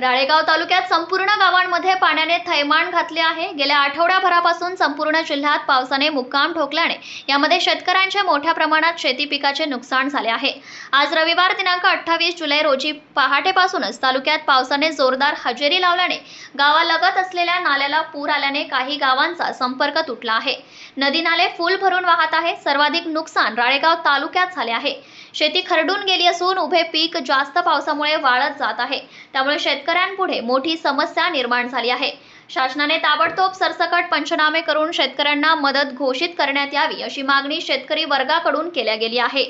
राळेगाव तालुक्यात संपूर्ण गावांमध्ये पाण्याने थैमान घातले आहे. गेल्या आठवड्याभरापासून संपूर्ण जिल्ह्यात पावसाने मुक्काम ठोकल्याने यामध्ये शेतकऱ्यांचे मोठ्या प्रमाणात शेती पिकाचे नुकसान झाले आहे. आज रविवार दिनांक अठ्ठावीस जुलै रोजी पहाटेपासूनच तालुक्यात पावसाने जोरदार हजेरी लावल्याने गावालगत असलेल्या नाल्याला पूर आल्याने काही गावांचा संपर्क तुटला आहे. नदी नाले फुल भरून वाहत आहे. सर्वाधिक नुकसान राळेगाव तालुक्यात झाले आहे. शेती खरडून गेली असून उभे पीक जास्त पावसामुळे वाळत जात आहे. त्यामुळे शेतकऱ्यांपुढे मोठी समस्या निर्माण झाली आहे. शासनाने ताबडतोब सरसकट पंचनामे करून शेतकऱ्यांना मदत घोषित करण्यात यावी अशी मागणी शेतकरी वर्गाकडून केल्या गेली आहे.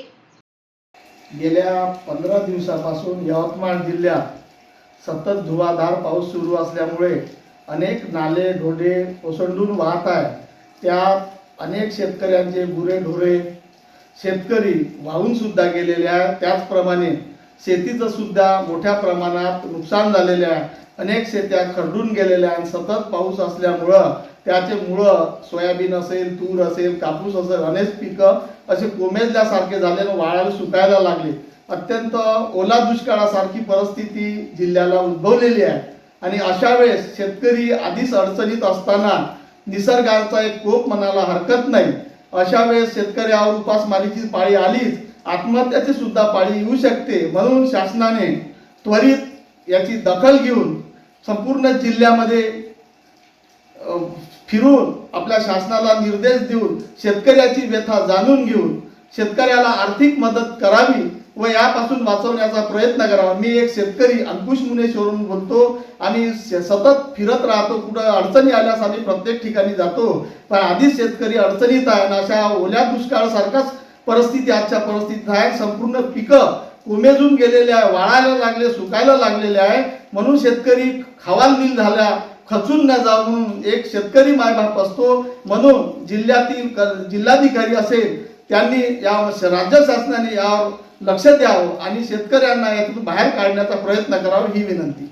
गेल्या पंधरा दिवसापासून यवतमाळ जिल्ह्यात सतत धुवाधार पाऊस सुरू असल्यामुळे अनेक नाले ढोडे ओसंडून वाहत आहे त्यात अनेक शेतकऱ्यांचे गुरे ढोरे शेतकरी वाहून सुद्धा गेलेले आहे त्याचप्रमाणे शेतीचं सुद्धा मोठ्या प्रमाणात नुकसान झालेले आहे अनेक शेत्या खरडून गेलेल्या आहेत सतत पाऊस असल्यामुळं त्याचे मुळं सोयाबीन असेल तूर असेल कापूस असेल अनेक पिकं असे कोमेजल्यासारखे झाले आणि वाळायला सुकायला लागले. अत्यंत ओला दुष्काळासारखी परिस्थिती जिल्ह्याला उद्भवलेली आहे. आणि अशा वेळेस शेतकरी आधीच अडचणीत असताना निसर्गाचा एक कोप मनाला हरकत नाही. अशा वेळेस शेतकऱ्यावर उपासमारीची पाळी आलीच आत्महत्याची सुद्धा पाळी येऊ शकते म्हणून शासनाने त्वरित याची दखल घेऊन संपूर्ण जिल्ह्यामध्ये फिरून आपल्या शासनाला निर्देश देऊन शेतकऱ्याची व्यथा जाणून घेऊन शेतकऱ्याला आर्थिक मदत करावी व यापासून वाचवण्याचा प्रयत्न करावा. मी एक शेतकरी अंकुश मुनेश्वरून बोलतो आणि सतत फिरत राहतो. कुठं अडचणी आल्यास आम्ही प्रत्येक ठिकाणी जातो. पण आधीच शेतकरी अडचणीत आहे आणि अशा ओल्या दुष्काळासारखाच परिस्थिती आजच्या परिस्थितीत आहे. संपूर्ण पिकं कोमेजून गेलेले आहे वाळायला लागले सुकायला लागलेले आहे. म्हणून शेतकरी खवालदिल झाल्या खचून न जाऊ म्हणून एक शेतकरी मायबाप असतो. म्हणून जिल्ह्यातील क- जिल्हाधिकारी असेल त्यांनी या राज्य शासनाने यावर लक्ष द्यावं आणि शेतकऱ्यांना यातून बाहेर काढण्याचा प्रयत्न करावा ही विनंती.